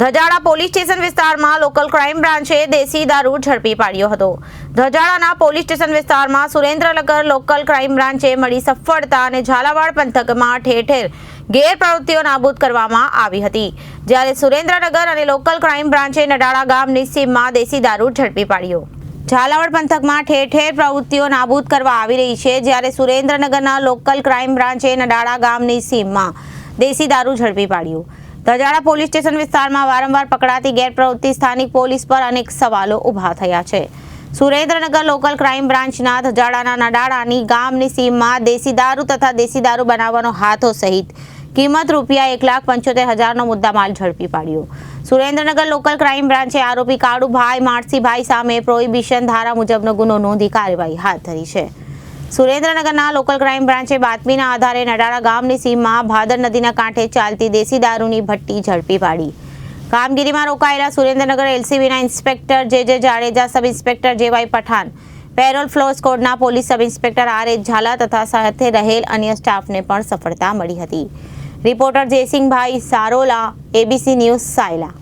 ધજાડા police station વિસ્તારમાં local crime બ્રાન્ચે દેશી દારૂ ઝડપી પાડ્યો હતો. ધજાડાના પોલીસ સ્ટેશન વિસ્તારમાં સુરેન્દ્રનગર લોકલ ક્રાઇમ બ્રાન્ચે મળી સફળતા અને ઝાલાવાડ પંથકમાં ઠેર ઠેર ગેરપ્રવૃત્તિઓ નાબૂદ કરવામાં આવી હતી. જ્યારે સુરેન્દ્રનગર અને લોકલ ક્રાઇમ બ્રાન્ચે નડાળા ગામની સીમમાં દેશી દારૂ ઝડપી પાડ્યો. ઝાલાવાડ પંથકમાં ઠેર ઠેર પ્રવૃત્તિઓ નાબૂદ કરવા આવી રહી છે. જ્યારે સુરેન્દ્રનગરના લોકલ ક્રાઇમ બ્રાન્ચે નડાળા ગામની સીમમાં દેશી દારૂ ઝડપી પાડ્યું. ધજાડા પોલીસ સ્ટેશન વિસ્તારમાં વારંવાર પકડાતી ગેરપ્રવૃત્તિ સ્થાનિક પોલીસ પર અનેક સવાલો ઊભા થયા છે. સુરેન્દ્રનગર લોકલ ક્રાઇમ બ્રાન્ચના ધજાડાના નડાળાની ગામની સીમમાં દેશી દારૂ તથા દેશી દારૂ બનાવવાનો હાથો સહિત કિંમત રૂપિયા એક લાખ પંચોતેર હજારનો મુદ્દામાલ ઝડપી પાડ્યો. સુરેન્દ્રનગર લોકલ ક્રાઇમ બ્રાન્ચે આરોપી કાળુભાઈ, માણસીભાઈ સામે પ્રોહિબિશન ધારા મુજબનો ગુનો નોંધી કાર્યવાહી હાથ ધરી છે. સુરેન્દ્રનગરના લોકલ ક્રાઇમ બ્રાન્ચે બાતમીના આધારે નડાળા ગામની સીમમાં ભાદર નદીના કાંઠે ચાલતી દેશી દારૂની ભટ્ટી ઝડપી પાડી. કામગીરીમાં રોકાયેલા Surendranagar એલસીબીના inspector J J Jadeja, sub inspector J Y Pathan, parole furlough સ્કોડના police sub inspector R H Zala તથા સાથે રહેલ અન્ય સ્ટાફને પણ સફળતા મળી હતી. Reporter Jaysinhbhai Sarola, ABC news Sayla.